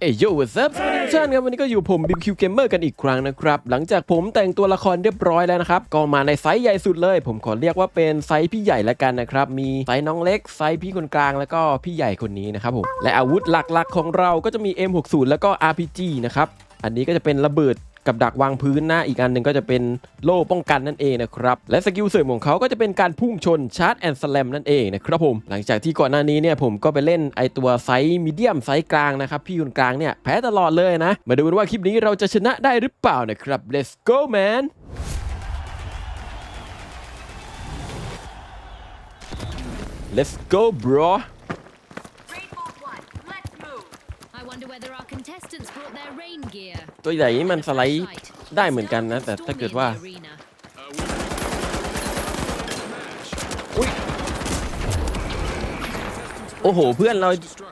เอ้ยโย่วัสซับสวัสดีทุกท่านครับวันนี้ก็อยู่ผมบิมคิวเกมเมอร์กันอีกครั้งนะครับ หลังจากผมแต่งตัวละครเรียบร้อยแล้วนะครับ ก็มาในไซส์ใหญ่สุดเลย ผมขอเรียกว่าเป็นไซส์พี่ใหญ่ละกันนะครับ มีไซส์น้องเล็ก ไซส์พี่คนกลางแล้วก็พี่ใหญ่คนนี้นะครับผม และอาวุธหลักๆของเราก็จะมี M60 แล้วก็ RPG นะครับอันนี้ก็จะเป็นระเบิด กับดักวางพื้นนะอีกอันหนึ่งก็จะเป็นโล่ป้องกันนั่นเองนะครับ และสกิลเสริมของเขาก็จะเป็นการพุ่งชนชาร์จแอนด์สแลมนั่นเองนะครับผมหลังจากที่ก่อนหน้านี้เนี่ยผมก็ไปเล่นไอตัวไซส์มีเดียมไซส์กลางนะครับพี่คนกลางเนี่ยแพ้ตลอดเลยนะ มาดูกันว่าคลิปนี้เราจะชนะได้หรือเปล่านะครับ let's go man let's go bro whether our contestants brought their rain gear. ตัวใหญ่นี่มันสไลด์ได้เหมือนกันนะ แต่ถ้าเกิดว่า Stormy in the arena. โอ้โห เพื่อนเรา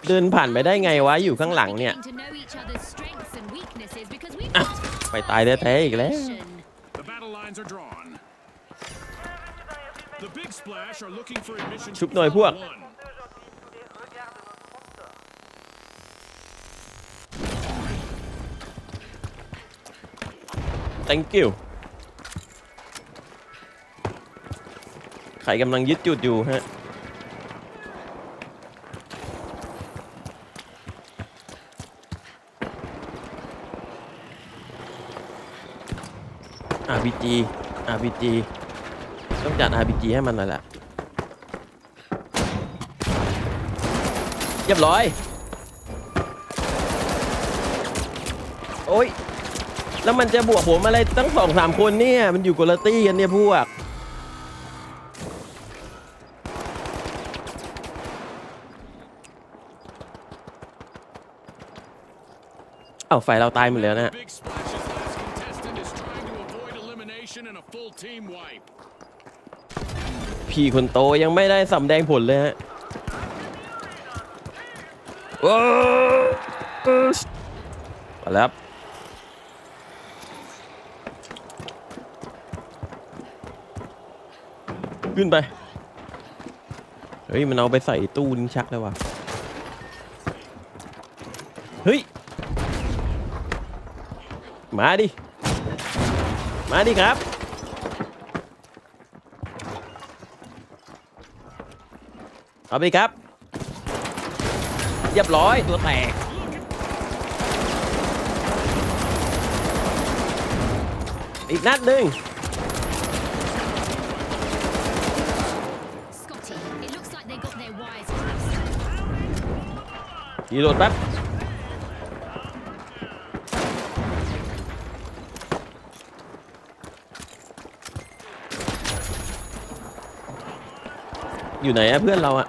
เดินผ่านไปได้ไงวะ อยู่ข้างหลังเนี่ย Beginning to know each other's strengths and weaknesses because we've อะ got ไปตายแท้ๆอีกแล้ว mission. The battle lines are drawn. The big splash are looking for admission ชุบหน่อยพวก one. Thank you ใครกำลังยึดจุดอยู่ฮะ RPG RPG ต้องจัด RPG ให้มันหน่อยแหละเรียบร้อย โอ้ย แล้วมันจะบวกผมอะไรตั้งสองสามคนเนี่ย มันอยู่กลตี้กันเนี่ยพวก เอ้าไฟเราตายหมดแล้วนะ Big splash's last contestant is trying to avoid elimination and a full team wipe. พี่คนโตยังไม่ได้สำแดงผลเลยฮะโอ้มาแล้วครับ ขึ้นไป เฮ้ย มันเอาไปใส่ตู้ลิ้นชักแล้ววะเฮ้ย มาดิ มาดิครับ เอาไปครับ เรียบร้อยตัวแตกอีกนัดหนึ่ง crossed. รีโหลดแป๊บอยู่ไหนอะเพื่อนเราอะ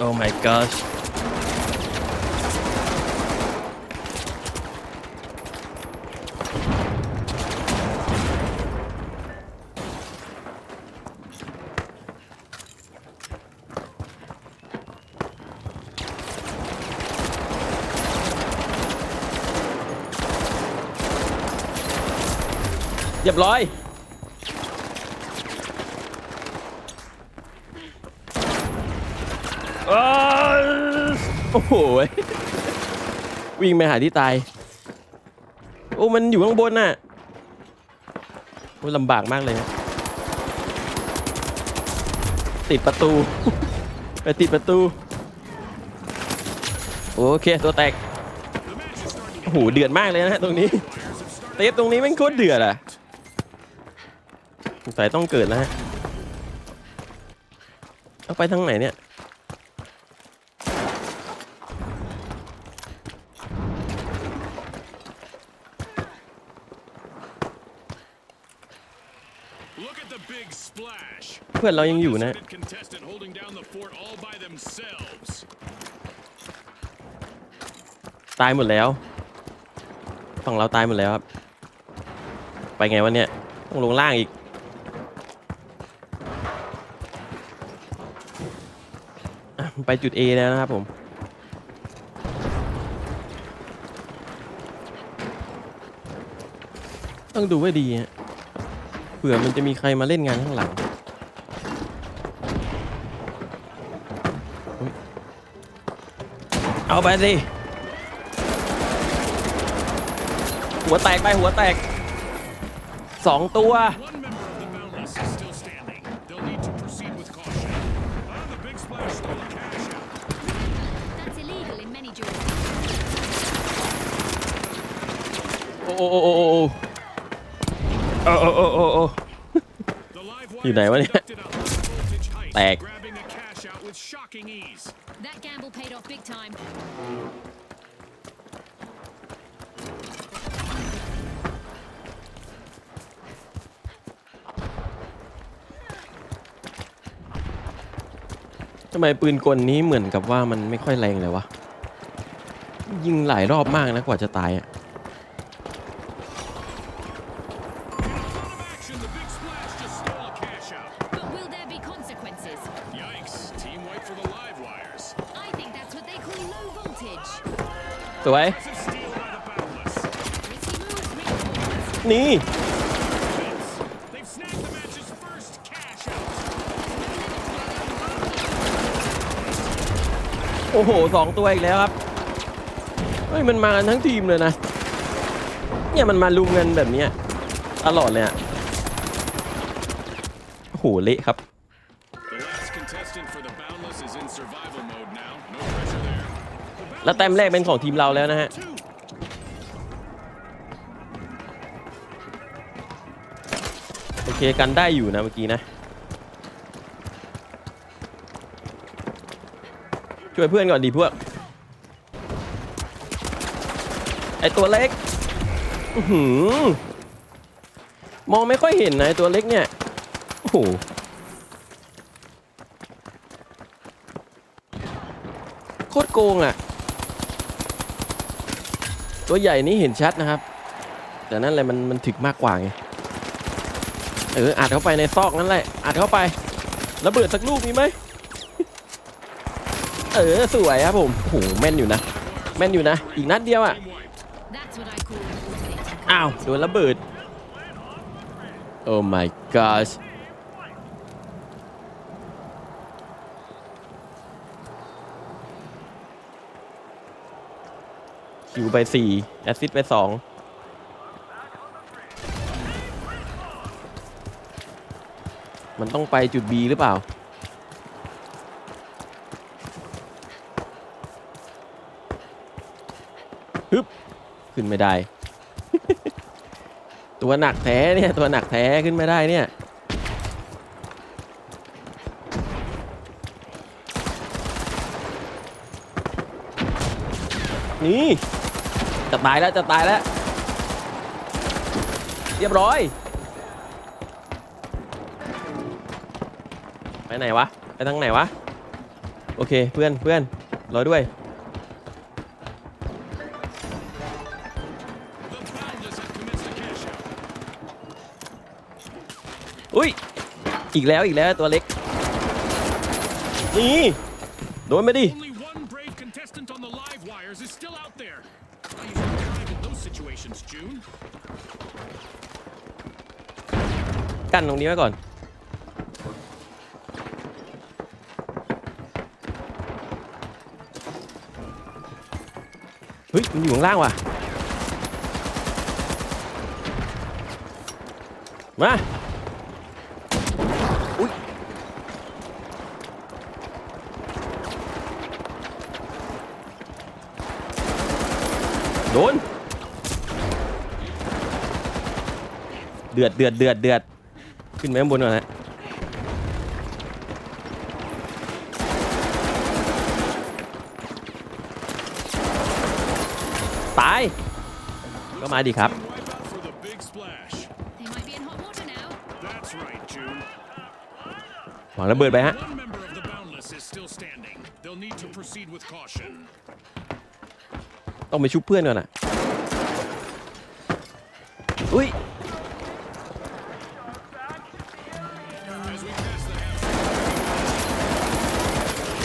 Oh my gosh เรียบร้อย โอ้โห วิ่งไปหาที่ตาย โอ้ มันอยู่ข้างบนน่ะโอ้ลำบากมากเลยนะติดประตู ไปติดประตู โอเค ตัวแตกโอ้โห เดือดมากเลยนะฮะตรงนี้ เตฟตรงนี้แม่งโคตรเดือดอะ สัยต้องเกิดแล้วฮะเอาไปทางไหนเนี่ย เพื่อนเรายังอยู่นะ ตายหมดแล้ว ฝั่งเราตายหมดแล้วครับ ไปไงวะเนี่ย ต้องลงล่างอีก อะ ไปจุด A แล้วนะครับผม ต้องดูไว้ดีฮะเผื่อมันจะมีใครมาเล่นงานข้างหลังเอาไปสิ หัวแตกไปหัวแตกสองตัว One member of the Boundless is still standing. They'll need to proceed with caution. Ah, the Big Splash stole a cash out. That's illegal in many jurisdictions. อยู่ไหนวะเนี่ย แตกทำไมปืนกลนี้เหมือนกับว่ามันไม่ค่อยแรงเลยวะ ยิงหลายรอบมากนะกว่าจะตายอะ match's first cash out. โอ้โหสองตัวอีกแล้วครับ เฮ้ย มันมากันทั้งทีมเลยนะ เนี่ยมันมาลุมกันแบบเนี้ยตลอดเลยอะโอ้โห เละครับ แล้วแต้มแรกเป็นของทีมเราแล้วนะฮะโอเคกันได้อยู่นะเมื่อกี้นะ ช่วยเพื่อนก่อนดีพวกไอตัวเล็กหือมองไม่ค่อยเห็นนะไอตัวเล็กเนี่ย โอ้โหโคตรโกงอะ ตัวใหญ่นี่เห็นชัดนะครับ แต่นั่นแหละมันมันถึกมากกว่าไง เอออัดเข้าไปในซอกนั่นแหละ อัดเข้าไประเบิดสักลูกมีไหม เออสวยครับผมโหแม่นอยู่นะ แม่นอยู่นะ อีกนัดเดียวอะ อ้าวโดนระเบิด โอ้ my gosh คิวไป4แอสซิสไป 2 มันต้องไปจุด B หรือเปล่า ฮึบ ขึ้นไม่ได้ ตัวหนักแท้เนี่ย ตัวหนักแท้ขึ้นไม่ได้เนี่ยนี่ จะตายแล้วจะตายแล้ว เรียบร้อย ไปไหนวะ ไปทางไหนวะ โอเคเพื่อนเพื่อนรอด้วย อุ้ย อีกแล้วอีกแล้วตัวเล็ก นี่ โดนไม่ดิ กั้นตรงนี้ไว้ก่อน เฮ้ย มันอยู่ข้างล่างว่ะ มา อุ้ย โดน เดือดเดือดเดือดเดือดขึ้นไปข้างบนก่อนนะตาย ก็มาดิครับ Team wipe out for the Big Splash. They might be in hot water now. That's right, June. หวังระเบิดไปฮะ One member of the Boundless is still standing. They'll need to proceed with caution. ต้องไปชุบเพื่อนก่อนอะ อุ้ย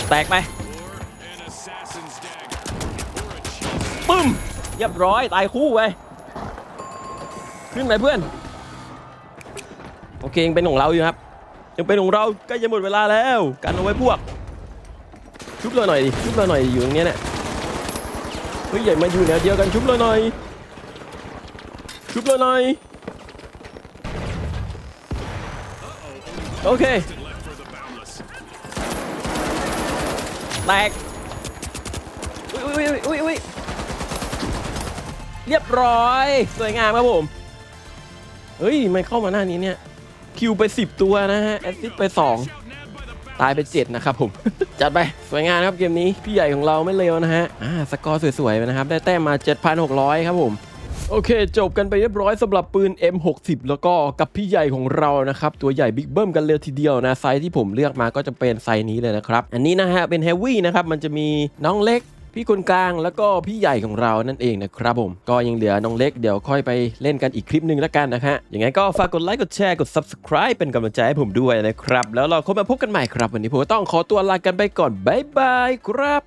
แตกไป or an assassin's dagger or a cheese ปึ้มเรียบร้อยตายคู่ไปขึ้นไปเพื่อน โอเคยังเป็นของเราอยู่ครับ ยังเป็นของเราใกล้จะหมดเวลาแล้วกันเอาไว้พวก ชุบเราหน่อยดิชุบเราหน่อยดิอยู่ตรงเนี้ยเนี่ยเฮ้ยใหญ่มาอยู่แนวเดียวกันชุบเลยหน่อย ชุบเลยหน่อยโอเค Left for the boundless. แตกอุ้ยอุ้ยอุ้ยอุ้ยเรียบร้อย สวยงามครับผม เฮ้ยไม่เข้ามาหน้านี้เนี่ย คิวไป 10 ตัวนะฮะ แอสซิสไป 2 ตายไป 7 นะครับผม จัดไป สวยงามครับเกมนี้ พี่ใหญ่ของเราไม่เลวนะฮะ อ่า สกอร์สวยๆนะครับ ได้แต้มมา 7,600 ครับผม โอเค จบกันไปเรียบร้อยสำหรับปืน M60 แล้วก็กับพี่ใหญ่ของเรานะครับ ตัวใหญ่บิ๊กเบิ้มกันเลยทีเดียวนะ ไซส์ที่ผมเลือกมาก็จะเป็นไซส์นี้เลยนะครับ อันนี้นะฮะเป็นเฮวี่นะครับ มันจะมีน้องเล็กพี่คนกลางแล้วก็พี่ใหญ่ของเรานั่นเองนะครับผม ก็ยังเหลือน้องเล็กเดี๋ยวค่อยไปเล่นกันอีกคลิปหนึ่งแล้วกันนะฮะยังไงก็ฝากกดไลค์กดแชร์กด subscribe เป็นกำลังใจให้ผมด้วยนะครับ แล้วเราคงมาพบกันใหม่ครับ วันนี้ผมก็ต้องขอตัวลากันไปก่อนบ๊ายบายครับ